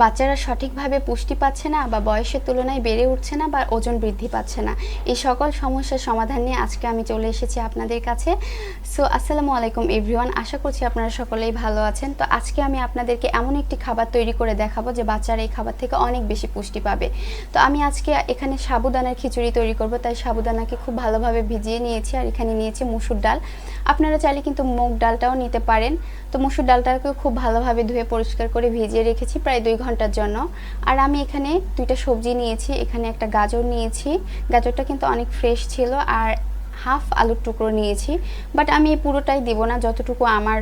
বাচ্চারা সঠিকভাবে পুষ্টি পাচ্ছে না বা বয়সের তুলনায় বেড়ে উঠছে না বা ওজন বৃদ্ধি পাচ্ছে না। এই সকল সমস্যার সমাধান নিয়ে আজকে আমি চলে এসেছি আপনাদের কাছে। সো আসসালামু আলাইকুম এভরিওয়ান আশা করছি আপনারা সকলেই ভালো আছেন। তো আজকে আমি আপনাদেরকে এমন একটি খাবার তৈরি করে দেখাবো যে বাচ্চারা এই খাবার থেকে অনেক বেশি পুষ্টি পাবে। তো আমি আজকে এখানে সাবুদানার খিচুড়ি তৈরি করব, তাই সাবুদানাকে খুব ভালোভাবে ভিজিয়ে নিয়েছি আর এখানে নিয়েছি মুসুর ডাল। আপনারা চাইলে কিন্তু মুগ ডালটাও নিতে পারেন। তো মুসুর ডালটাকে খুব ভালোভাবে ধুয়ে পরিষ্কার করে ভিজিয়ে রেখেছি, প্রায় দুই ঘণ্টার জন্য। আর আমি এখানে দুইটা সবজি নিয়েছি, এখানে একটা গাজর নিয়েছি। গাজরটা কিন্তু অনেক ফ্রেশ ছিল আর হাফ আলুর টুকরো নিয়েছি। বাট আমি পুরোটাই দিব না, যতটুকু আমার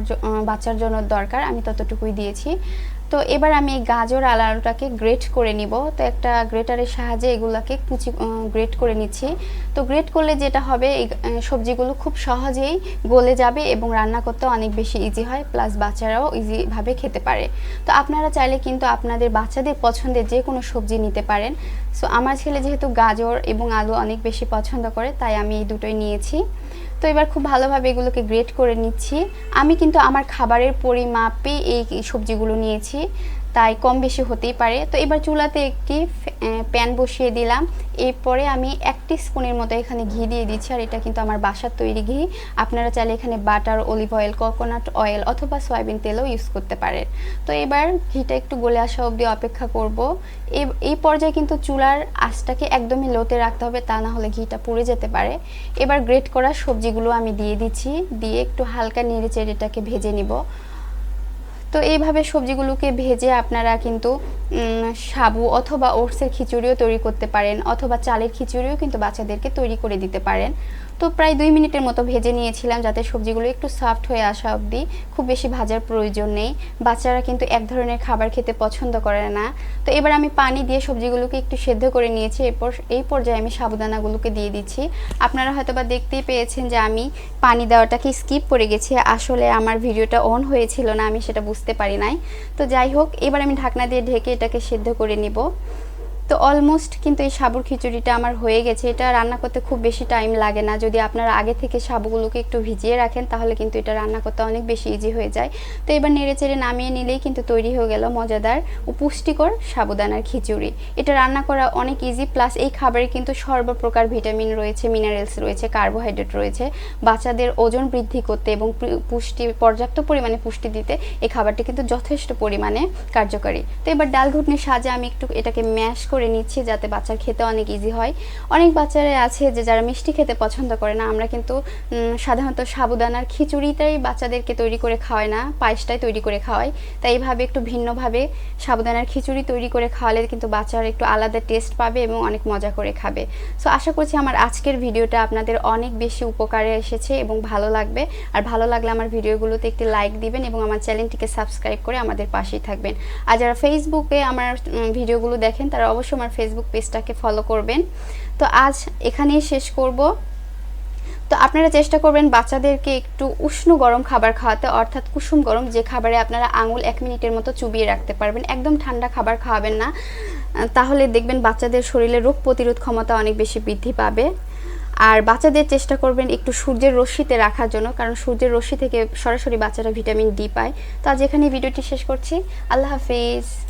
বাচ্চার জন্য দরকার, আমি ততটুকুই দিয়েছি। তো এবার আমি এই গাজর আর আলুটাকে গ্রেট করে নিব। তো একটা গ্রেটারের সাহায্যে এগুলাকে কুচি গ্রেট করে নিচ্ছি। তো গ্রেট করলে যেটা হবে, এই সবজিগুলো খুব সহজেই গলে যাবে এবং রান্না করতে অনেক বেশি ইজি হয় প্লাস বাচ্চারাও ইজিভাবে খেতে পারে। তো আপনারা চাইলে কিন্তু আপনাদের বাচ্চাদের পছন্দের যে কোনো সবজি নিতে পারেন। সো আমার ছেলে যেহেতু গাজর এবং আলু অনেক বেশি পছন্দ করে, তাই আমি এই দুটোই নিয়েছি। তো এবার খুব ভালোভাবে এগুলোকে গ্রেট করে নিচ্ছি। আমি কিন্তু আমার খাবারের পরিমাপে এই সবজিগুলো নিয়েছি। তাই কম বেশি হতেই পারে। তো এবার চুলাতে একটি প্যান বসিয়ে দিলাম। এরপরে আমি একটি স্পুনের মতো এখানে ঘি দিয়ে দিচ্ছি, আর এটা কিন্তু আমার বাসার তৈরি ঘি। আপনারা চাইলে এখানে butter, olive oil, coconut oil অথবা সয়াবিন তেলও ইউজ করতে পারেন। তো এবার ঘিটা একটু গলে আসা অবধি অপেক্ষা করব। এই পর্যায়ে কিন্তু চুলার আঁচটাকে একদমই লোতে রাখতে হবে, তা না হলে ঘিটা পুড়ে যেতে পারে। এবার গ্রেট করা সবজিগুলো আমি দিয়ে দিচ্ছি, দিয়ে একটু হালকা নেড়ে চেড়ে এটাকে ভেজে নিব। তো এইভাবে সবজিগুলোকে ভেজে আপনারা কিন্তু সাবু অথবা ওটসের খিচুড়িও তৈরি করতে পারেন, অথবা চালের খিচুড়িও কিন্তু বাচ্চাদেরকে তৈরি করে দিতে পারেন। তো প্রায় দুই মিনিটের মতো ভেজে নিয়েছিলাম যাতে সবজিগুলো একটু সফট হয়ে আসা অবধি খুব বেশি ভাজার প্রয়োজন নেই। বাচ্চারা কিন্তু এক ধরনের খাবার খেতে পছন্দ করে না। তো এবার আমি পানি দিয়ে সবজিগুলোকে একটু সেদ্ধ করে নিয়েছি। এরপর, এই পর্যায়ে আমি সাবুদানাগুলোকে দিয়ে দিচ্ছি। আপনারা হয়তো বা দেখতেই পেয়েছেন যে আমি পানি দেওয়াটাকে স্কিপ করে গেছি। আসলে আমার ভিডিওটা অন হয়েছিল না, আমি সেটা বুঝতে পারি নাই। তো যাই হোক, এবার আমি ঢাকনা দিয়ে ঢেকে এটাকে সেদ্ধ করে নিব। তো অলমোস্ট কিন্তু এই সাবুর খিচুড়িটা আমার হয়ে গেছে। এটা রান্না করতে খুব বেশি টাইম লাগে না। যদি আপনারা আগে থেকে সাবুগুলোকে একটু ভিজিয়ে রাখেন, তাহলে কিন্তু এটা রান্না করতে অনেক বেশি ইজি হয়ে যায়। তো এবার নেড়ে চেড়ে নামিয়ে নিলেই কিন্তু তৈরি হয়ে গেল মজাদার ও পুষ্টিকর সাবুদানার খিচুড়ি। এটা রান্না করা অনেক ইজি প্লাস এই খাবারে কিন্তু সর্বপ্রকার ভিটামিন রয়েছে মিনারেলস রয়েছে কার্বোহাইড্রেট রয়েছে। বাচ্চাদের ওজন বৃদ্ধি করতে এবং পুষ্টি, পর্যাপ্ত পরিমাণে পুষ্টি দিতে এই খাবারটি কিন্তু যথেষ্ট পরিমাণে কার্যকারী। তো এবার ডাল ঘুটনির সাজে আমি একটু এটাকে ম্যাশ করে নিচ্ছি যাতে বাচ্চার খেতে অনেক ইজি হয়। অনেক বাচ্চারা আছে যে যারা মিষ্টি খেতে পছন্দ করে না, আমরা কিন্তু সাধারণত সাবুদানার খিচুড়িটাই বাচ্চাদেরকে তৈরি করে খাওয়াই না, পায়েসটাই তৈরি করে খাওয়াই। তাই এইভাবে একটু ভিন্নভাবে সাবুদানার খিচুড়ি তৈরি করে খাওয়ালে কিন্তু বাচ্চারা একটু আলাদা টেস্ট পাবে এবং অনেক মজা করে খাবে। সো আশা করছি আমার আজকের ভিডিওটা আপনাদের অনেক বেশি উপকারে এসেছে এবং ভালো লাগবে। আর ভালো লাগলে আমার ভিডিওগুলোতে একটি লাইক দিবেন এবং আমার চ্যানেলটিকে সাবস্ক্রাইব করে আমাদের পাশেই থাকবেন। আর যারা ফেসবুকে আমার ভিডিওগুলো দেখেন, তারা অবশ্যই আমার ফেসবুক পেজটাকে ফলো করবেন। তো আজ এখানেই শেষ করব। তো আপনারা চেষ্টা করবেন বাচ্চাদেরকে একটু উষ্ণ গরম খাবার খাওয়াতে, অর্থাৎ কুসুম গরম যে খাবারে আপনারা আঙুল এক মিনিটের মতো চুবিয়ে রাখতে পারবেন। একদম ঠান্ডা খাবার খাওয়াবেন না। তাহলে দেখবেন বাচ্চাদের শরীরে রোগ প্রতিরোধ ক্ষমতা অনেক বেশি বৃদ্ধি পাবে। আর বাচ্চাদের চেষ্টা করবেন একটু সূর্যের রশ্মিতে রাখার জন্য, কারণ সূর্যের রশ্মি থেকে সরাসরি বাচ্চারা ভিটামিন ডি পায়। তো আজ এখানে ভিডিওটি শেষ করছি। আল্লাহ হাফিজ।